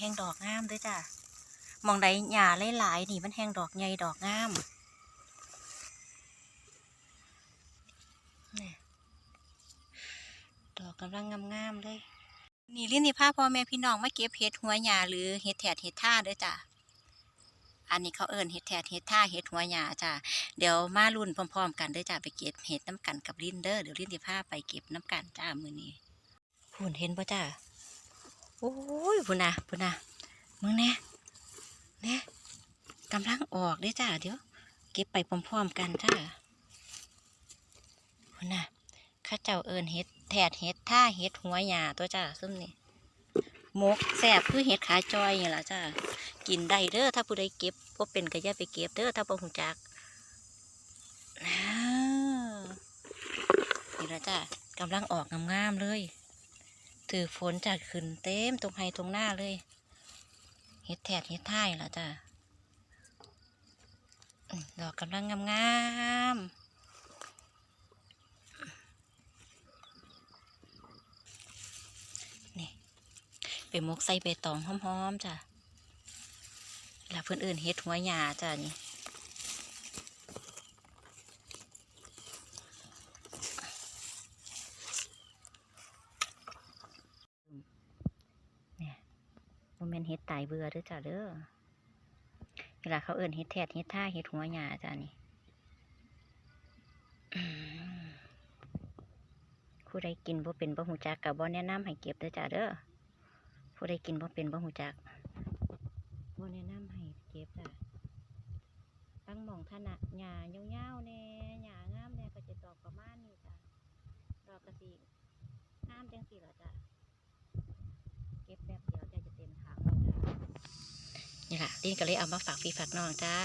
แห้งดอกงามด้วยจ้ะมองใดหญ้าหลายๆนี่มันแห้งดอกใหญ่ดอกงามนี่ดอกกำลังงามๆเลย นี่ลิ้นนี่พาพ่อแม่พี่น้องมาเก็บเห็ดหัวหญ้าหรือเห็ดแถดเห็ดท่าด้อจ้ะอันนี้เขาเอิ้นเห็ดแถดเห็ดท่าเห็ดหัวหญ้าจ้ะ เดี๋ยวมารุ่นพร้อม ๆ กันเด้อจ้ะไปเก็บเห็ดน้ำกันกับลินเด้อเดี๋ยวลินสิพาไปเก็บน้ำกันจ้ามือนี้พุ่นเห็นปะจ้า โอ้ยพุ่นนะพุ่นนะมึงแน่แน่กำลังออกเด้จ้าเดี๋ยว เก็บไปพร้อมๆกันจ้าพุ่นนะข้าเจ้าเอิญเห็ดแถดเห็ดท่าเห็ดหัวหญ้าตัวจ้าซุ่มนี่มกแซ่บคือเห็ดขาจอยนี่ล่ะจ้ากินได้เด้อถ้าผู้ใดเก็บบ่เป็นก็อย่าไปเก็บเด้อถ้าบ่ฮู้จักอ้าวนี่ละจ้ะกำลังออกงามๆเลย ถือฝนจากขึ้นเต็มตรงไฮตรงหน้าเลยเฮ็ดแถดเฮ็ดท่ายละจ้ะดอกกำลังงามๆนี่เป็นมกใส่ใบตองหอมๆจ้ะแล้วเพื่อนอื่นเฮ็ดหัวหยาจ้ะนี่ เนี่ยมัน เป็นเห็ดตายเบื่อเด้อจ้าเด้อเวลาเขาเอิ่นเห็ดแทดเห็ดท่าเห็ดหัวหยาจ้านี่ผู้ใดกินบ่เป็นบ่หูจักกับบ่แนะนำให้เก็บเด้อจ้าเด้อผู้ใดกินบ่เป็นบ่หูจักบ่แนะนำให้เก็บจ้ะตั้งหมองถนัดหญ้ายาวๆแน่หญ้างามแน่ก็จะดอกประมาณนี้จ้ะดอกกระสีงามจังสี่ล่ะจ้ะ เก็บแป๊บเดียวจะจะเต็มถังแล้วจ้า นี่แหละดิ้นก็เลยเอามาฝากพี่ฝากน้องจ้า